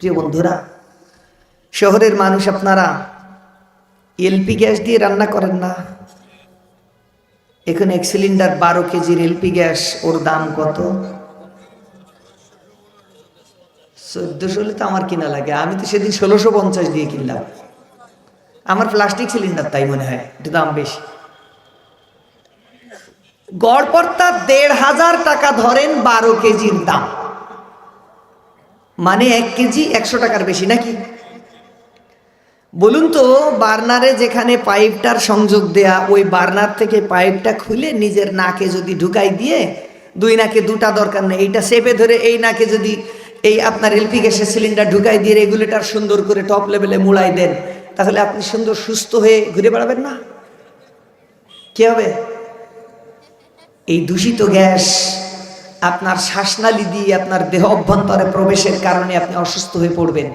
প্রিয় বন্ধুরা, শহরের মানুষ আপনারা এলপি গ্যাস দিয়ে রান্না করেন না। এখন এক সিলিন্ডার বারো কেজির এলপি গ্যাস, ওর দাম কত? চোদ্দশো হলে তো আমার কিনা লাগে। আমি তো সেদিন ষোলোশো পঞ্চাশ দিয়ে কিনলাম। আমার প্লাস্টিক সিলিন্ডার তাই মনে হয়, একটু দাম বেশি। গড়পড়তা দেড় হাজার টাকা ধরেন বারো কেজির দাম। মানে এক কেজি একশো টাকার বেশি নাকি? বলুন তো, বার্নারে যেখানে পাইপটার সংযোগ দেয়া, ওই বার্নার থেকে পাইপটা খুলে নিজের নাকে যদি ঢুকাই দিয়ে, দুই নাকে দুটা দরকার নেই। এইটা চেপে ধরে এই নাকে যদি এই আপনার এলপি গ্যাসের সিলিন্ডার ঢুকাই দিয়ে রেগুলেটর সুন্দর করে টপ লেভেলে মুড়াই দেন, তাহলে আপনি সুন্দর সুস্থ হয়ে ঘুরে বেড়াবেন না? কি হবে? এই দূষিত গ্যাস আপনার শ্বাসনালী দিয়ে আপনার দেহ অভ্যন্তরে প্রবেশের কারণে আপনি অসুস্থ হয়ে পড়বেন।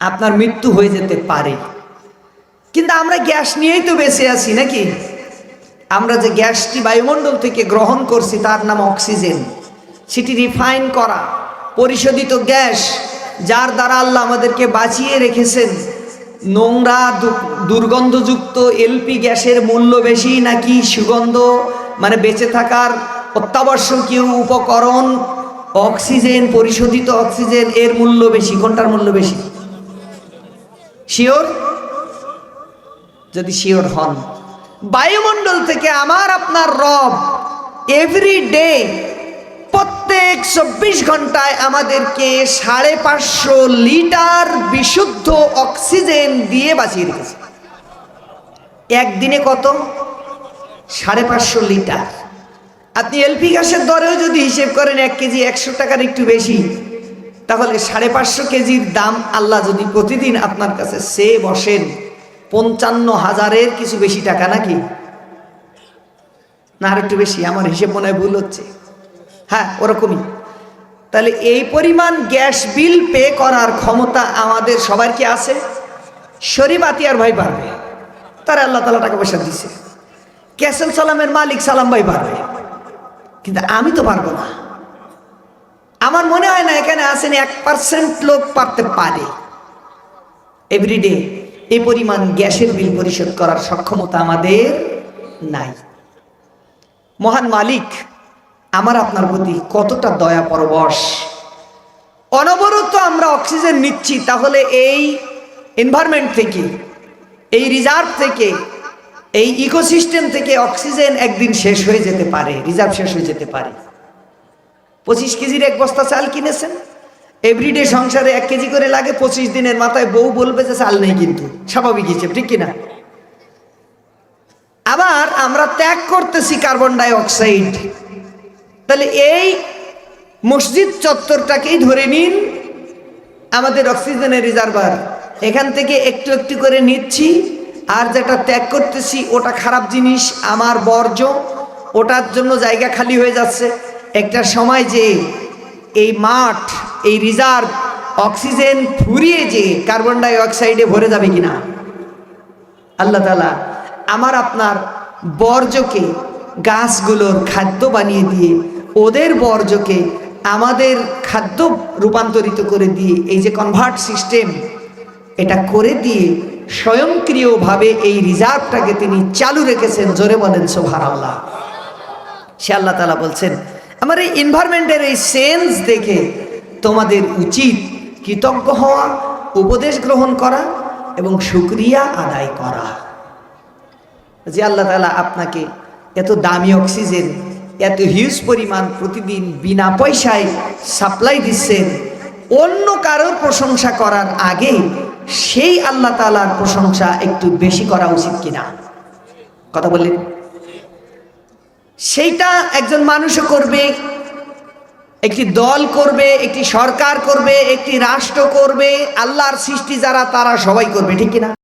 আপনার মৃত্যু হয়ে যেতে পারে। কিন্তু আমরা গ্যাস নিয়েই তো বেঁচে আছি নাকি? আমরা যে গ্যাসটি বায়ুমণ্ডল থেকে গ্রহণ করছি, তার নাম অক্সিজেন। সেটি রিফাইন করা, পরিশোধিত গ্যাস, যার দ্বারা আল্লাহ আমাদেরকে বাঁচিয়ে রেখেছেন। নোংরা দুর্গন্ধযুক্ত এলপি গ্যাসের মূল্য বেশি নাকি সুগন্ধ? মানে বেঁচে থাকার অত্যাবশ্যকীয় উপকরণ, অক্সিজেন, পরিশোধিত অক্সিজেন, এর মূল্য বেশি, কোনটার মূল্য বেশি? শিওর যদি শিওর হন। বায়ুমণ্ডল থেকে আমার আপনার রব এভরি ডে প্রত্যেক চব্বিশ ঘন্টায় আমাদেরকে সাড়ে পাঁচশো লিটার বিশুদ্ধ অক্সিজেন দিয়ে বাঁচিয়ে রেখেছে। একদিনে কত? সাড়ে পাঁচশো লিটার। আপনি এলপি গ্যাসের দরেও যদি হিসেব করেন এক কেজি একশো টাকার একটু বেশি, তাহলে সাড়ে পাঁচশো কেজির দাম আল্লাহ যদি প্রতিদিন আপনার কাছে সে বসেন, পঞ্চান্ন হাজারের কিছু বেশি টাকা নাকি? না, আর একটু বেশি, আমার হিসেব মনে হয় ভুল হচ্ছে। হ্যাঁ ওরকমই। তাহলে এই পরিমাণ গ্যাস বিল পে করার ক্ষমতা আমাদের সবার কি আছে? শরীফ আতিয়ার ভাই পারবে। তার আল্লাহ তালা টাকা পয়সা দিছে। ক্যাসেল সালামের মালিক সালাম ভাই পারবে। কিন্তু আমি তো পারব না। আমার মনে হয় না এখানে আসেন এক পার্সেন্ট লোক পারতে পারে। এভরিডে এই পরিমাণ গ্যাসের বিল পরিশোধ করার সক্ষমতা আমাদের নাই। মহান মালিক, আমার আপনার প্রতি কতটা দয়া পরবশ। অনবরত আমরা অক্সিজেন নিচ্ছি, তাহলে এই এনভায়রনমেন্ট থেকে, এই রিজার্ভ থেকে এই ইকোসিস্টেম থেকে অক্সিজেন একদিন শেষ হয়ে যেতে পারে, রিজার্ভ শেষ হয়ে যেতে পারে। পঁচিশ কেজির এক বস্তা চাল কিনেছেন। এভরিডে সংসারে এক কেজি করে লাগে, পঁচিশ দিনের মাথায় বউ বলবে যে চাল নেই কিন্তু, স্বাভাবিক হিসেব, ঠিক কিনা? আবার আমরা ত্যাগ করতেছি কার্বন ডাই অক্সাইড তাহলে এই মসজিদ চত্বরটাকেই ধরে নিন, আমাদের অক্সিজেনের রিজার্ভার। এখান থেকে একটু একটু করে নিচ্ছি। আর যেটা ত্যাগ করতেছি, ওটা খারাপ জিনিস, আমার বর্জ্য, ওটার জন্য জায়গা খালি হয়ে যাচ্ছে। একটা সময় যে এই মাঠ, এই রিজার্ভ অক্সিজেন ফুরিয়ে যে কার্বন ডাই অক্সাইডে ভরে যাবে কিনা? আল্লাহ তালা আমার আপনার বর্জ্যকে, গাছগুলোর খাদ্য বানিয়ে দিয়ে, ওদের বর্জ্যকে আমাদের খাদ্য রূপান্তরিত করে দিয়ে, এই যে কনভার্ট সিস্টেম এটা করে দিয়ে স্বয়ংক্রিয়ভাবে এই রিজার্ভটাকে তিনি চালু রেখেছেন, জোরে বলেন সোহার আল্লাহ সে আল্লাহ তালা বলছেন, আমার এই এনভায়রনমেন্টের এই সেন্স দেখে তোমাদের উচিত কৃতজ্ঞ হওয়া, উপদেশ গ্রহণ করা এবং সুক্রিয়া আদায় করা। যে আল্লাহ তালা আপনাকে এত দামি অক্সিজেন, এত হিউজ পরিমাণ প্রতিদিন বিনা পয়সায় সাপ্লাই দিচ্ছেন, অন্য কারোর প্রশংসা করার আগে সেই আল্লাহ তালার প্রশংসা একটু বেশি করা উচিত কিনা? কথা বললেন? সেইটা একজন মানুষও করবে, একটি দল করবে, একটি সরকার করবে, একটি রাষ্ট্র করবে, আল্লাহর সৃষ্টি যারা, তারা সবাই করবে, ঠিক কিনা?